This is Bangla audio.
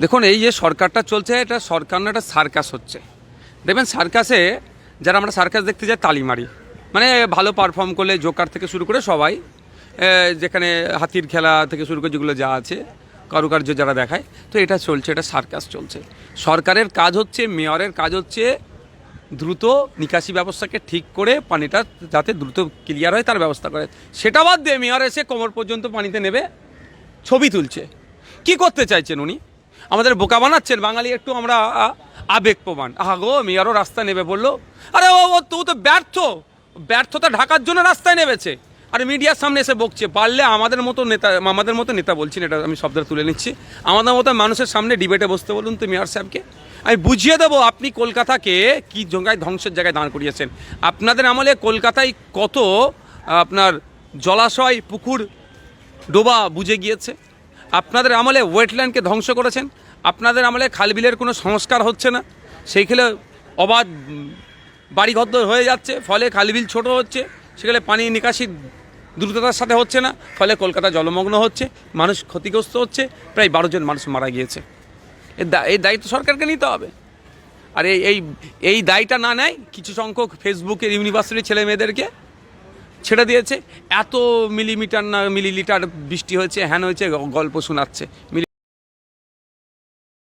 দেখুন, এই যে সরকারটা চলছে, এটা সরকার না একটা সার্কাস হচ্ছে। দেখবেন, সার্কাসে যারা আমরা সার্কাস দেখতে যাই তালি মারি মানে ভালো পারফর্ম করলে জোকার থেকে শুরু করে সবাই যেখানে হাতির খেলা থেকে শুরু করে যেগুলো যা আছে, কারুকার্য যারা দেখায়, তো এটা চলছে, এটা সার্কাস চলছে। সরকারের কাজ হচ্ছে, মেয়রের কাজ হচ্ছে দ্রুত নিকাশি ব্যবস্থাকে ঠিক করে পানিটা যাতে দ্রুত ক্লিয়ার হয়, তার ব্যবস্থা করে। সেটা বাদ দিয়ে মেয়র এসে কোমর পর্যন্ত পানিতে নেবে, ছবি তুলছে। কি করতে চাইছেন উনি? আমাদের বোকা বানাচ্ছেন বাঙালি একটু আমরা আ, আবেগপ্রমাণ আহা গো মেয়রও রাস্তা নেবে বলল। আরে ও তো তো ব্যর্থ। ব্যর্থতা ঢাকার জন্য রাস্তায় নেমেছে। আর মিডিয়ার সামনে এসে বকছে। পারলে আমাদের মতো নেতা আমাদের মতো নেতা বলছি না, এটা আমি শব্দটা তুলে নিচ্ছি। আমাদের মতো মানুষের সামনে ডিবেটে বসতে বলুন তো মেয়র সাহেবকে আমি বুঝিয়ে দেবো আপনি কলকাতাকে কি জায়গায় ধ্বংসের জায়গায় দাঁড় করিয়েছেন। আপনাদের আমলে কলকাতায় কত আপনার জলাশয় পুকুর ডোবা বুঝে গিয়েছে? আপনাদের আমলে ওয়েটল্যান্ডকে ধ্বংস করেছেন, আপনাদের আমলে খালবিলের কোনো সংস্কার হচ্ছে না, সেই খেলে অবাধ বাড়িঘর হয়ে যাচ্ছে, ফলে খালবিল ছোট হচ্ছে, সেখানে পানি নিকাশি দ্রুততার সাথে হচ্ছে না, ফলে কলকাতা জলমগ্ন হচ্ছে, মানুষ ক্ষতিগ্রস্ত হচ্ছে, প্রায় বারো জন মানুষ মারা গিয়েছে। এই দায়িত্ব সরকারকে নিতে হবে। আর এই এই দায়টা না নেয়, কিছু সংখ্যক ফেসবুকের ইউনিভার্সিটির ছেলে মেয়েদেরকে ছেড়ে দিয়েছে। এত মিলিমিটার না মিলিলিটার বৃষ্টি হয়েছে হ্যান হয়েছে গল্প শোনাচ্ছে।